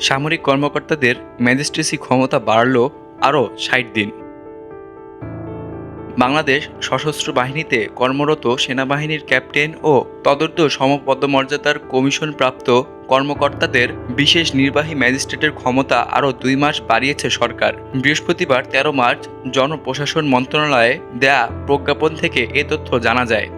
সামরিক কর্মকর্তাদের ম্যাজিস্ট্রেসি ক্ষমতা বাড়ল আরও ষাট দিন। বাংলাদেশ সশস্ত্র বাহিনীতে কর্মরত সেনাবাহিনীর ক্যাপ্টেন ও তদর্থ সমপদমর্যাদার কমিশন প্রাপ্ত কর্মকর্তাদের বিশেষ নির্বাহী ম্যাজিস্ট্রেটের ক্ষমতা আরও দুই মাস বাড়িয়েছে সরকার। বৃহস্পতিবার তেরো মার্চ জনপ্রশাসন মন্ত্রণালয়ে দেয়া প্রজ্ঞাপন থেকে এ তথ্য জানা যায়।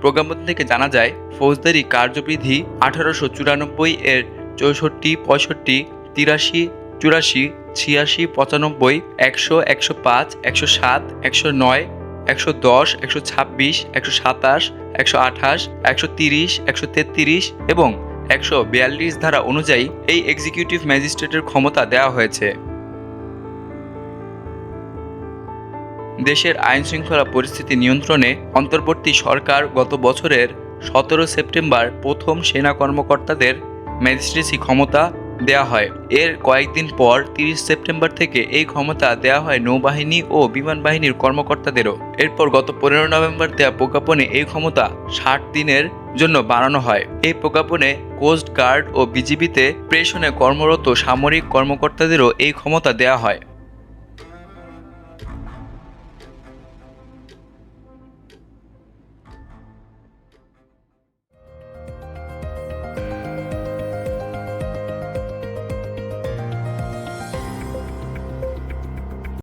প্রজ্ঞাপন থেকে জানা যায় ফৌজদারি কার্যবিধি আঠারোশো চুরানব্বই এর চৌষট্টি, পঁয়ষট্টি, তিরাশি, চুরাশি, ছিয়াশি, পঁচানব্বই, একশো একশো পাঁচ, একশো সাত, একশো নয়, একশো দশ, একশো ছাব্বিশ, একশো সাতাশ, একশো আঠাশ, একশো তিরিশ, একশো তেত্রিশ এবং একশো বিয়াল্লিশ ধারা অনুযায়ী এই এক্সিকিউটিভ ম্যাজিস্ট্রেটের ক্ষমতা দেওয়া হয়েছে। দেশের আইন শৃঙ্খলা পরিস্থিতি নিয়ন্ত্রণে অন্তর্বর্তী সরকার গত বছরের সতেরো সেপ্টেম্বর প্রথম সেনা কর্মকর্তাদের ম্যাজিস্ট্রেসি ক্ষমতা দেয়া হয়। এর কয়েকদিন পর তিরিশ সেপ্টেম্বর থেকে এই ক্ষমতা দেয়া হয় নৌবাহিনী ও বিমান বাহিনীর কর্মকর্তাদেরও। এরপর গত পনেরো নভেম্বর দেয়া প্রজ্ঞাপনে এই ক্ষমতা ষাট দিনের জন্য বাড়ানো হয়। এই প্রজ্ঞাপনে কোস্ট গার্ড ও বিজিবিতে প্রেষণে কর্মরত সামরিক কর্মকর্তাদেরও এই ক্ষমতা দেয়া হয়।